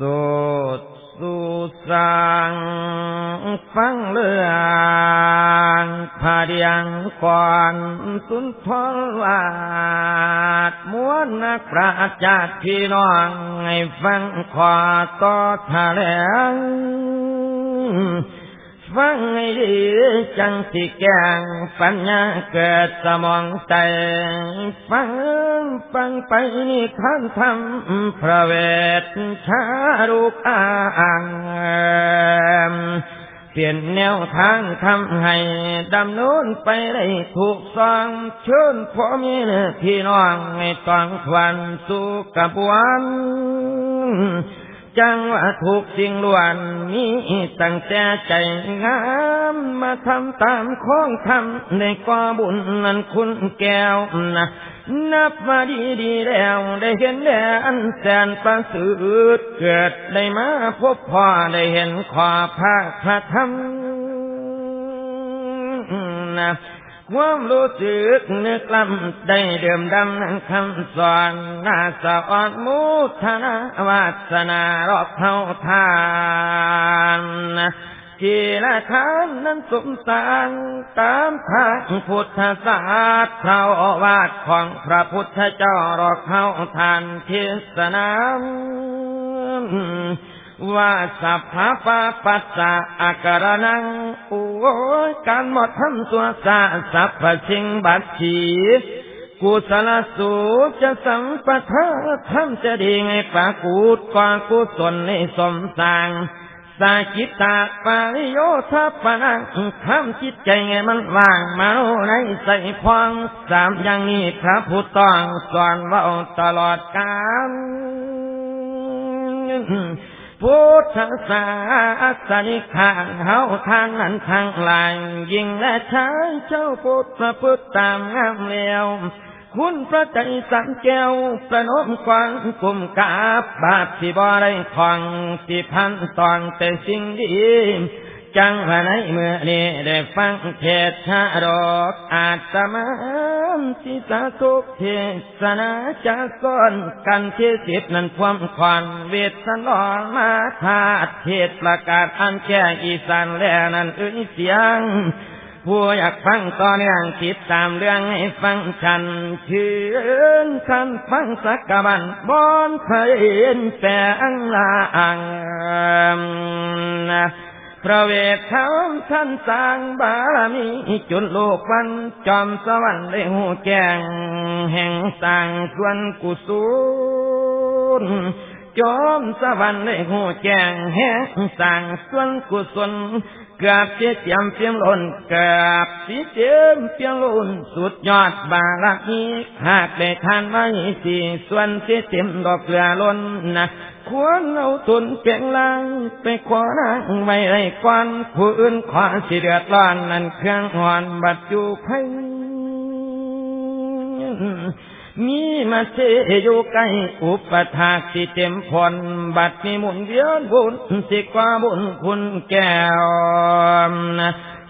สุดสุสังฟังเรื่องผาเดียงก่อนสุนทรวาดมวนนักปราชญ์พี่น้องให้ฟังขอต่อทะเลง ฟังให้ดีจังสิแกงปัญญาเกิดสมองใจฟังฟังไปนี่ขันทำพระเวทชาลูกอ่างเปลี่ยนแนวทางทำให้ดำนุนไปได้ถูกสองเชิญพ่อมีพี่น้องให้ต้องทวนสู่กระบวน จังว่าถูกสิ่งล้วนมีตั้งแต่ใจงามมาทำตามของทำในกอบุญนั้นคุณแก้วนะนับมาดีดีแล้วได้เห็นแดนแสนประเสริฐเกิดได้มาพบพ่อได้เห็นขอพระพระธรรมนะ ความรู้สึกนึกลำได้เดิมดำนั้นคำสอนนาสะอ่อนมุทนาวาสนารอบเท่าทานกีละทานนั้นสมสางตามทางพุทธศาสตร์พระวาทของพระพุทธเจ้ารอกเข้าทานเทศนามว่าสัพพะปะปัสสะอาการนังอ้ย การหมดทำตัวสาสัพพชิงบัตชีกุศลสูจะสัมปทาทำจะดีไงปากูดกว่ากุศลในสมสางสากิตาปริโยทัปนังทำจิตใจไงมันว่างมาในใส่พองสามอย่างนี้พระพุทธต้องสอนว่าตลอดกาล พุทธศาสนิทางเฮาทางนั้นทางลายยิ่งและชาเจ้าพุทธพุทธตามงามเลี้ยวคุณพระใจสังแก้วประนมควันกุมกาบบาปที่บ่ได้คองสิพันตองแต่สิ่งดีจังว่าในเมื่อนี้ได้ฟังเทศชาดอกอาตมา สิสาทุกเทศนาจะสอนกันเทศิบนั้นความควันเวทนอมาธาตุเทศประกาศอันแก่อีสานแลนั้นเอ้ยเสียง ผู้อยากฟังต่อเนื่องคิดตามเรื่องให้ฟังฉันเชิญท่านฟังสักกบันบอนเพลินแสงลาอังนะ พระเวทธรรมท่านสร้างบารมีจุดโลกวันจอมสวรรค์ได้หูแกงแห่งสร้างส่วนกุศลจอมสวรรค์ได้หูแกงแห่งสร้างส่วนกุศลเกือบเสียเจียมเพียงล้นเกือบสีเจียมเพียงล้นสุดยอดบารมีหากได้ทานไว้สี่ส่วนเสียเต็มดอกเกลือล้นนะ ควรเอาตุนเพียงลางไปขวานางไม่ได้ควันผู้อื่นขวานสิเดือดร้อนนั่นเครื่องหอนบัดอยู่ไพมีมาเทอยู่ใกล้อุปถากสิเต็มพรบัดมีมุนเวียนบุญสิกว่าบุญคุณแก้ว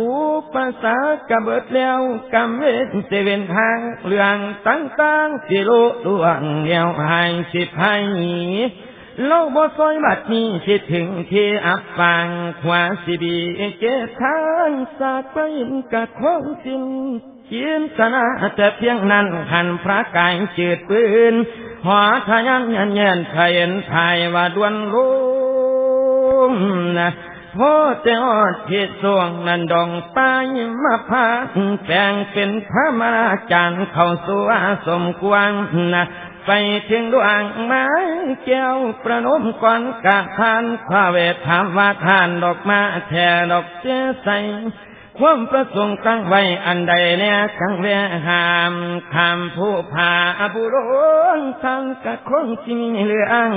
อุปสรรคกเบิดแล้วกำเวทเสเวนทางเรื่องต่างๆสิโลดวงเดียวหายสิพาย โลกบ่ซอยบัดนี้สิดถึงที่อับฟังขวาสิบีเกทางสากไปกะคงสิ้นจินตนาแต่เพียงนั้นหันพระกายจืดปืนหัวทะยันยันเย็นไทยนไทยว่าดวนลุงนะพ่อเจ้าที่สวงนันดองไปมาพาแปลงเป็นพระมาจารย์เข้าสู่สมกวางนะ ไปถึงดวงไม้แก้วประนมก่อนกะทานพระเวทธรรมทานดอกมาแท่ดอกเจใสความประสงค์ตั้งไว้อันใดเนี่ยกังเวหามคำผู้พาบุรุษทางกะคงที่มีเรือง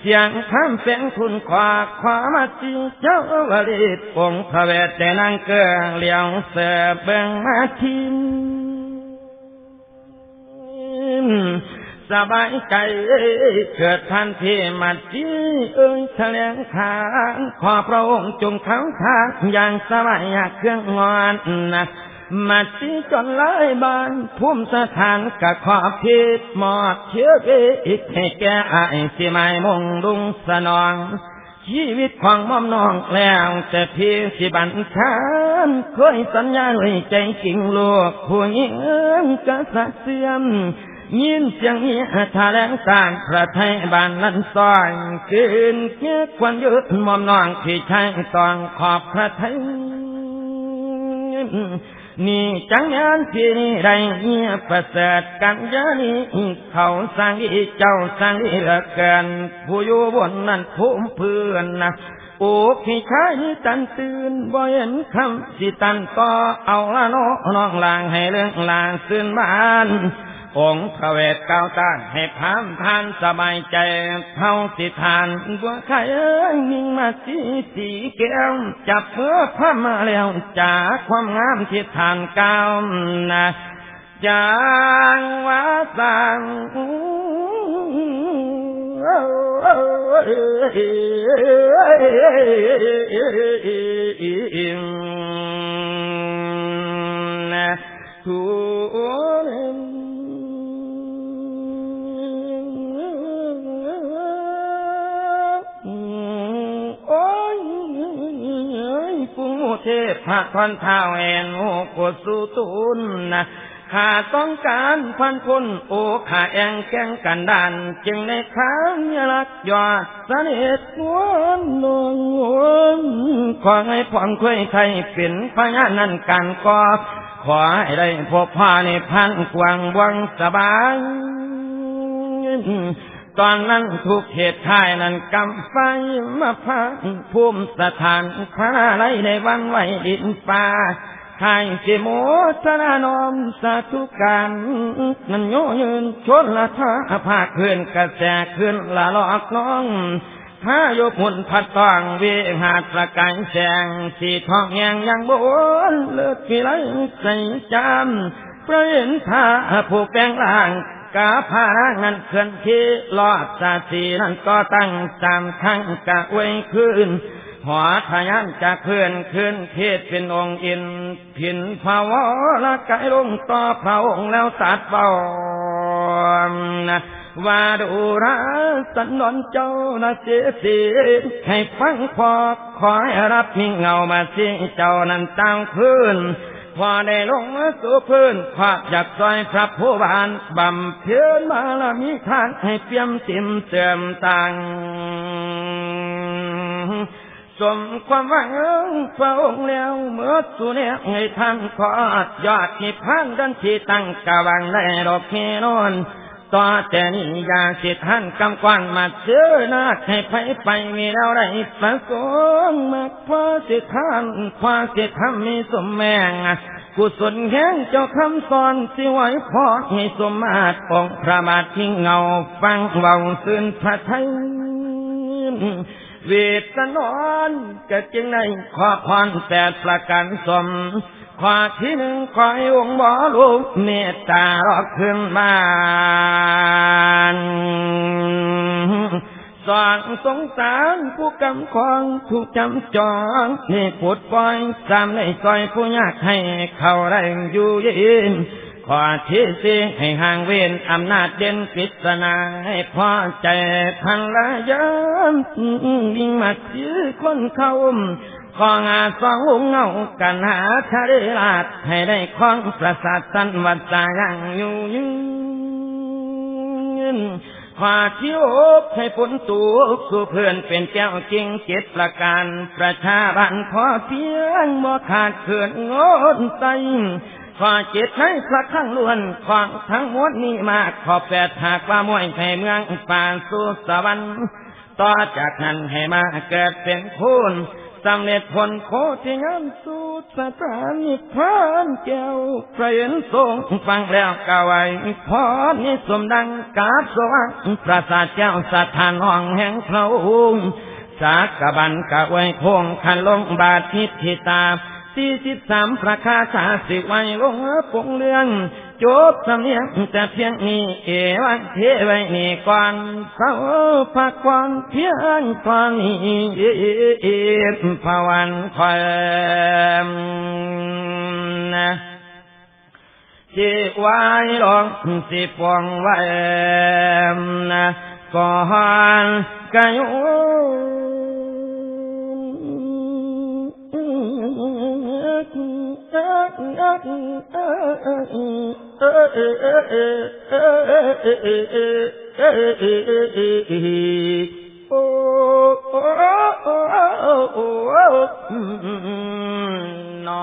เสียงคำเสียงคุณขวาขวามาจีเจ้าวริตองพระเวทแต่นางเกืองเลี้ยงเสือเบิ่งมาทิ สบายใจเกิดทันทีมาจีเอ้ยแถลงขานขอพระองค์จงเขาทางอย่างสบายเครื่องงอนนะมาตีจนหลายบานภูมิสถานกะขอพิษหมอดเชื้อเวอีกให้แก่อายสิไม่มงดุงสนอง ชีวิตของม่อมน้องแล้ว แต่เพียงสิบันทานเคยสัญญาไว้ใจจริงลูกผู้หญิงกษัตริย์เสื่อม ยินเสียงนี้แถลงสร้างพระไทยบ้านลันซอยคืนเกียควันยุดมอมน้องที่ใช้ตองขอบพระไทยนี่จังยานที่นี่ได้เงียประเสริฐกันยานี้เขาสร้างอีเจ้าสร้างอีเหลือเกินผู้อยู่บนนั้นภูมิเพื่อนนะโอ้พี่ชายตันตื่นบ่เห็นคำสิตันก็เอาละน้องน้องลางให้เรื่องลางซื่นบ้าน องค์พระเวทก้าต้านให้พามทานสบายใจเท่าสิทานบัวไข่เอ้ยนิ่งมาสีสีแก้วจับเพื่อพามาแล้วจากความงามที่ทานเก้านะจางว่าสังทุ เทพะทอนเท้าแอนโอ้กดสุตุนนะข้าต้องการพันคนโอข้าแองแกงกันดาน จึงในข้างยรักยอดสนิทวนนงวนขอให้ผ่อนคุยใครเป็นพญานันกันก็ขอให้ได้พบพาในพันกวางวังสบาย ตอนนั้นทุกเหตุท่ายนั้นกำไฟมาพังภูมิสถานพระไรในวันไหวดินป่าทายสิโมทนานอมสาธุการนั้นโยยืนชนละท่าภาคขึ้นกระแสขึ้นละลอกน้องถ้าโยพุนพัดตองเวหาตระกายแสงสีทองแยงยังบนเลือดพิไลใส่จำประเห็นท่าผู้แปลงล่าง กาพางันเคลื่อนที่ลอดสาสีนั้นก็ตั้งจำทั้งกะไว้ขึ้นหัวทะยันจะเคลื่อนขึ้นเทศเป็นองค์อินผินภาวะละกายลงต่อพระองค์แล้วสัตว์เบานะว่าดูราสนนเจ้านะเสียสีให้ฟังพอขอให้รับมิเงามาสิเจ้านั้นตั้งพื้น พอได้ลงมาสู่พื้นขวาดอยากซอยพระผู้บานบำเพ็ญมาละมีทานให้เปี่ยมติมเติมตังสมความหวังพระองค์แล้วเมื่อสุเนยให้ท่านขอดยอดที่พันดันที่ตั้งกะวังได้ดอกเนนอน ต่อแต่นี้อยากสิท่านกำกวันมาเชื่อนาคให้ไปไปมีแล้วได้ประสงค์มากพอสิท่านพอสิทำมีสมแมงกุศลแห่งเจ้าคำสอนสิไว้พอให้สมมาตรองพระบาทที่เงาฟังเบาซื่นพระไทยเวทนอนก็จึงได้ขอพรแปดประการสม ขอที่หนึ่งขอให้องบอลูกเมตตารอกขึ้นบ้าสอนสงสารผู้กำคองถูกจำจองนี่ผุดปล่อยสามในซอยผู้ยากให้เขาแรงอยู่ยินขอที่สิให้ห่างเว้นอำนาจเด่นปริศนาให้พอใจพันละยามยิ่งมาซื้อคนเขา ของาสองลุงเงากันหาชาเดลาดให้ได้คล้องประสาทสันวัดสายังอยู่ยืนขอที่อกให้ผลตูกสู่เพื่อนเป็นแก้วจริงเจ็ดประการ ประชาบันขอเพียงบ่ขาดเขื่อนงดใจขอเจ็ดให้พระข้งล้วนของทั้งหมดนี้มาขอแปดหากว่ามวยแผ่เมืองป่าสู่สวรรค์ต่อจากนั้นให้มาเกิดเป็นคุณ สำเร็จผลโคที่งามสุดสถานิพานแก้วพระเห็นทรงฟังแล้วกาไว้พอนิสมดังกาบสว่างปราสาทแก้วสถานห้องแห่งพระองค์สากบันกะไว้คงคันลงบาททิทิตาสี่สิบสามประคาชาสิไว้ลงปงเรือง จบสำเนียงแต่เพียงนี้เอวังเทไว้นี่ก่อนเศาพักก่อนเพียงตอนนี้เอภวันคอยนะสิไว้ลองสิปวงไว้นะก่อนกันอยู่ أ na